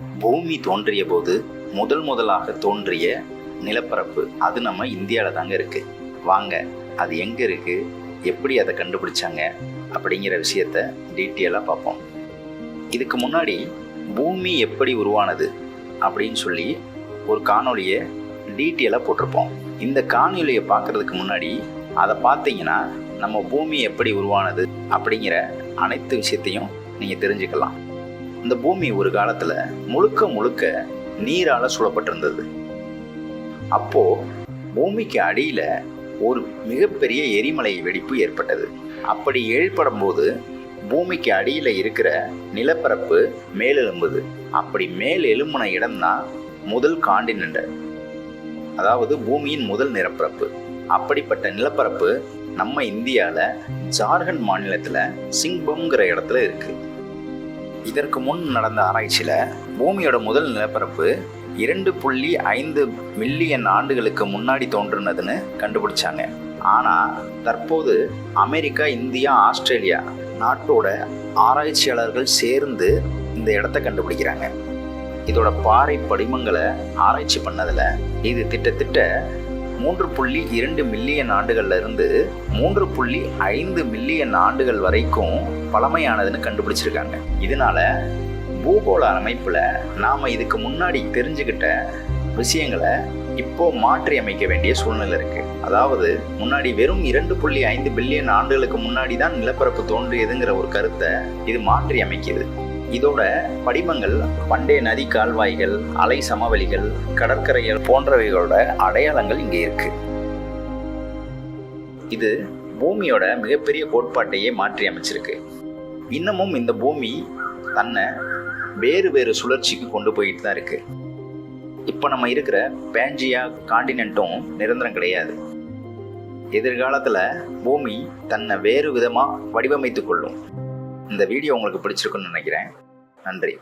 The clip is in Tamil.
பூமி தோன்றிய போது முதல் முதலாக தோன்றிய நிலப்பரப்பு அது நம்ம இந்தியாவில் தாங்க இருக்குது வாங்க அது எங்கே இருக்குது எப்படி அதை கண்டுபிடிச்சாங்க? அப்படிங்கிற விஷயத்த டீட்டெயிலாக பார்ப்போம். இதுக்கு முன்னாடி பூமி எப்படி உருவானது அப்படின்னு சொல்லி ஒரு காணொளியை டீட்டெயிலாக போட்டிருப்போம். இந்த காணொலியை பார்க்கறதுக்கு முன்னாடி அதை பார்த்தீங்கன்னா நம்ம பூமி எப்படி உருவானது அப்படிங்கிற அனைத்து விஷயத்தையும் நீங்கள் தெரிஞ்சுக்கலாம். இந்த பூமி ஒரு காலத்தில் முழுக்க முழுக்க நீரால் சூழப்பட்டிருந்தது. அப்போ பூமிக்கு அடியில் ஒரு மிகப்பெரிய எரிமலை வெடிப்பு ஏற்பட்டது. அப்படி ஏற்படும் போது பூமிக்கு அடியில் இருக்கிற நிலப்பரப்பு மேலெலும்புது அப்படி மேல் எழும்பின இடம்தான் முதல் காண்டினென்ட் அதாவது பூமியின் முதல் நிலப்பரப்பு. அப்படிப்பட்ட நிலப்பரப்பு நம்ம இந்தியாவில் ஜார்க்கண்ட் மாநிலத்தில் சிங்பம்ங்கிற இடத்துல இருக்குது இதற்கு முன் நடந்த ஆராய்ச்சியில் பூமியோட முதல் நிலப்பரப்பு இரண்டு புள்ளி ஐந்து மில்லியன் ஆண்டுகளுக்கு முன்னாடி தோன்றுனதுன்னு கண்டுபிடிச்சாங்க. ஆனால் தற்போது அமெரிக்கா இந்தியா ஆஸ்திரேலியா நாட்டோட ஆராய்ச்சியாளர்கள் சேர்ந்து இந்த இடத்த கண்டுபிடிக்கிறாங்க. இதோட பாறை படிமங்களை ஆராய்ச்சி பண்ணதில் இது திட்டத்திட்ட மூன்று புள்ளி இரண்டு மில்லியன் ஆண்டுகள்ல இருந்து மூன்று புள்ளி ஐந்து மில்லியன் ஆண்டுகள் வரைக்கும் பழமையானதுன்னு கண்டுபிடிச்சிருக்காங்க. இதனால பூகோள அமைப்பில் நாம் இதுக்கு முன்னாடி தெரிஞ்சுக்கிட்ட விஷயங்களை இப்போ மாற்றி அமைக்க வேண்டிய சூழ்நிலை இருக்கு. அதாவது முன்னாடி வெறும் இரண்டு புள்ளி ஐந்து பில்லியன் ஆண்டுகளுக்கு முன்னாடி தான் நிலப்பரப்பு தோன்றியதுங்கிற ஒரு கருத்தை இது மாற்றி அமைக்குது இதோட படிமங்கள் பண்டைய நதி கால்வாய்கள் அலை சமவெளிகள் கடற்கரைகள் போன்றவைகளோட அடையாளங்கள் இங்கே இருக்கு. இது பூமியோட மிகப்பெரிய கோட்பாட்டையே மாற்றி அமைச்சிருக்கு. இன்னமும் இந்த பூமி தன்னை வேறு வேறு சுழற்சிக்கு கொண்டு போயிட்டு தான் இருக்கு. இப்போ நம்ம இருக்கிற பேஞ்சியா காண்டினென்ட்டும் நிரந்தரம் கிடையாது. எதிர்காலத்தில் பூமி தன்னை வேறு விதமாக வடிவமைத்து கொள்ளும். இந்த வீடியோ உங்களுக்கு பிடிச்சிருக்குன்னு நினைக்கிறேன். நன்றி.